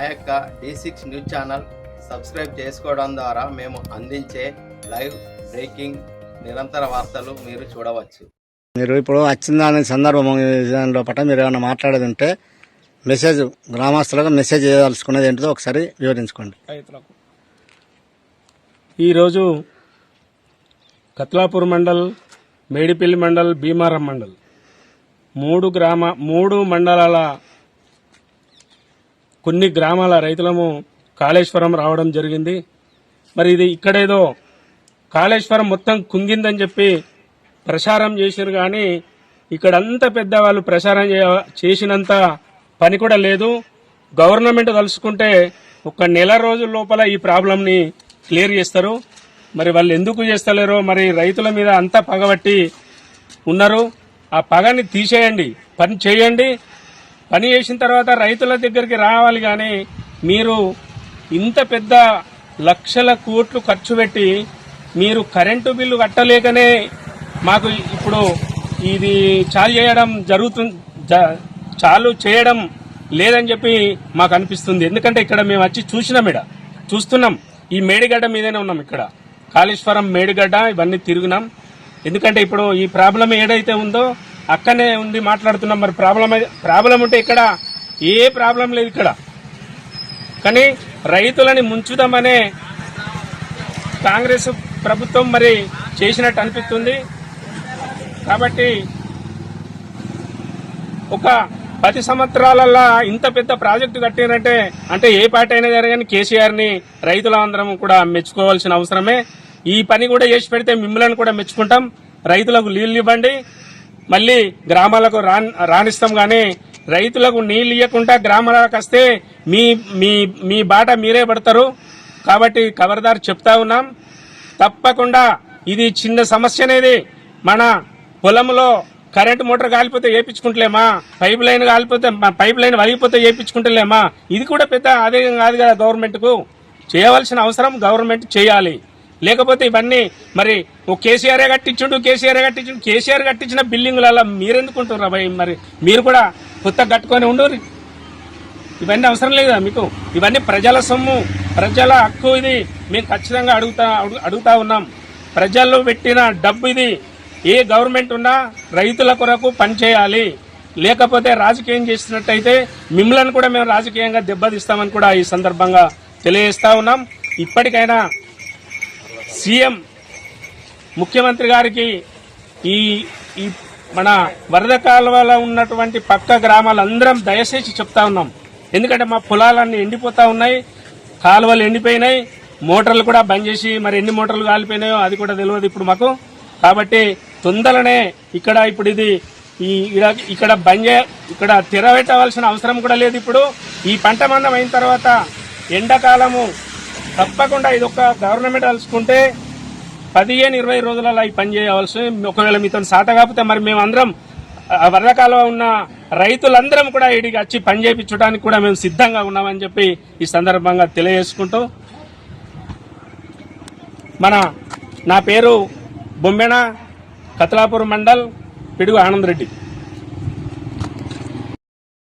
మా యొక్క D six news channel subscribe చేసుకోవడం ద్వారా మేము అందించే లైవ్ బ్రేకింగ్ నిరంతర వార్తలు మీరు చూడవచ్చు. మీరు ఇప్పుడు వచ్చిన దాని సందర్భం లోపల మీరు ఏమైనా మాట్లాడేది ఉంటే మెసేజ్ గ్రామస్తులకు మెసేజ్ చేయదలుచుకున్నది ఏంటిదో ఒకసారి వివరించుకోండి. రైతులకు. ఈరోజు కత్లాపూర్ మండల్ మేడిపల్లి మండల్ భీమారం మండల్. మూడు గ్రామ మూడు మండలాల కొన్ని గ్రామాల రైతులము కాళేశ్వరం రావడం జరిగింది. మరి ఇది ఇక్కడేదో కాళేశ్వరం మొత్తం కుంగిందని చెప్పి ప్రచారం చేసారు కానీ ఇక్కడంతా పెద్ద వాళ్ళు ప్రచారం చేయ- చేసినంత పని కూడా లేదు. గవర్నమెంట్ తలుసుకుంటే ఒక నెల రోజుల లోపల ఈ ప్రాబ్లంని క్లియర్ చేస్తారు. మరి వాళ్ళు ఎందుకు చేస్తలేరో మరి రైతుల మీద అంతా పగబట్టి ఉన్నారు. ఆ పగని తీసేయండి పని చేయండి. పని చేసిన తర్వాత రైతుల దగ్గరికి రావాలి కానీ మీరు ఇంత పెద్ద లక్షల కోట్లు ఖర్చు పెట్టి మీరు కరెంటు బిల్లు కట్టలేకనే మాకు ఇప్పుడు ఇది చాలు చేయడం జరుగుతుంది జ- చాలు చేయడం లేదని చెప్పి మాకు అనిపిస్తుంది. ఎందుకంటే ఇక్కడ మేము వచ్చి చూసినాం ఇడ చూస్తున్నాం. ఈ మేడిగడ్డ మీదనే ఉన్నాం ఇక్కడ. కాళేశ్వరం మేడిగడ్డ ఇవన్నీ తిరిగినాం. ఎందుకంటే ఇప్పుడు ఈ ప్రాబ్లం ఏదైతే ఉందో అక్కనే ఉండి మాట్లాడుతున్నాం. మరి ప్రాబ్లం ప్రాబ్లం ఉంటే ఇక్కడ ఏ ప్రాబ్లం లేదు ఇక్కడ. కానీ రైతులని ముంచుదామనే కాంగ్రెస్ ప్రభుత్వం మరి చేసినట్టు అనిపిస్తుంది. కాబట్టి ఒక పది సంవత్సరాలల్లా ఇంత పెద్ద ప్రాజెక్టు కట్టినంటే అంటే ఏ పార్టీ అయినా సరే కానీ కేసీఆర్ని రైతులందరం కూడా మెచ్చుకోవాల్సిన అవసరమే. ఈ పని కూడా చేసి పెడితే మిమ్మల్ని కూడా మెచ్చుకుంటాం. రైతులకు నీళ్ళు ఇవ్వండి. మళ్ళీ గ్రామాలకు రాన్- రాణిస్తాం కానీ రైతులకు నీళ్ళు ఇవ్వకుండా గ్రామాలకు వస్తే మీ మీ మీ బాట మీరే పడతారు. కాబట్టి ఖబర్దార్ చెప్తా ఉన్నాం. తప్పకుండా ఇది చిన్న సమస్య అనేది మన పొలంలో కరెంట్ మోటార్ కాలిపోతే వేయించుకుంటలేమా పైప్ లైన్ కాలిపోతే పైప్ లైన్ వలిగిపోతే వేయించుకుంటలేమా ఇది కూడా పెద్ద ఆదాయం కాదు కదా గవర్నమెంట్కు. చేయవలసిన అవసరం గవర్నమెంట్ చేయాలి. లేకపోతే ఇవన్నీ మరి ఓ కేసీఆర్ఏ కట్టించుడు కేసీఆర్ఏ కట్టించుడు. కేసీఆర్ కట్టించిన బిల్డింగులలో మీరెందుకుంటున్నారు అబ్బాయి? మరి మీరు కూడా కొత్త కట్టుకొని ఉండు ఇవన్నీ అవసరం లేదా మీకు? ఇవన్నీ ప్రజల సొమ్ము ప్రజల హక్కు ఇది. మేము ఖచ్చితంగా అడుగుతా అడుగు- అడుగుతా ఉన్నాం. ప్రజల్లో పెట్టిన డబ్బు ఇది. ఏ గవర్నమెంట్ ఉన్నా రైతుల కొరకు పనిచేయాలి లేకపోతే రాజకీయం చేసినట్టయితే మిమ్మల్ని కూడా మేము రాజకీయంగా దెబ్బతీస్తామని కూడా ఈ సందర్భంగా తెలియజేస్తా ఉన్నాం. ఇప్పటికైనా సీఎం ముఖ్యమంత్రి గారికి ఈ ఈ మన వరద కాలువలో ఉన్నటువంటి పక్క గ్రామాలందరం దయచేసి చెప్తా ఉన్నాం. ఎందుకంటే మా పొలాలన్నీ ఎండిపోతా ఉన్నాయి కాలువలు ఎండిపోయినాయి మోటార్లు కూడా బంద్ చేసి మరి ఎన్ని మోటార్లు కాలిపోయినాయో అది కూడా తెలియదు ఇప్పుడు మాకు. కాబట్టి తొందరనే ఇక్కడ ఇప్పుడు ఇది ఈ ఇక్కడ బంద్ చే ఇక్కడ తెరవెట్టవలసిన అవసరం కూడా లేదు ఇప్పుడు. ఈ పంట మందం అయిన తర్వాత ఎండాకాలము తప్పకుండా ఇది ఒక గవర్నమెంట్ తలుచుకుంటే పదిహేను ఇరవై రోజులలో ఈ పని చేయవలసి ఒకవేళ మీతో సాట కాకపోతే మరి మేమందరం ఆ ఉన్న రైతులందరం కూడా ఇడికి వచ్చి పని చేయించడానికి కూడా మేము సిద్ధంగా ఉన్నామని చెప్పి ఈ సందర్భంగా తెలియజేసుకుంటూ మన నా పేరు బొమ్మెన కతలాపూర్ మండల్ పిడుగు ఆనంద్ రెడ్డి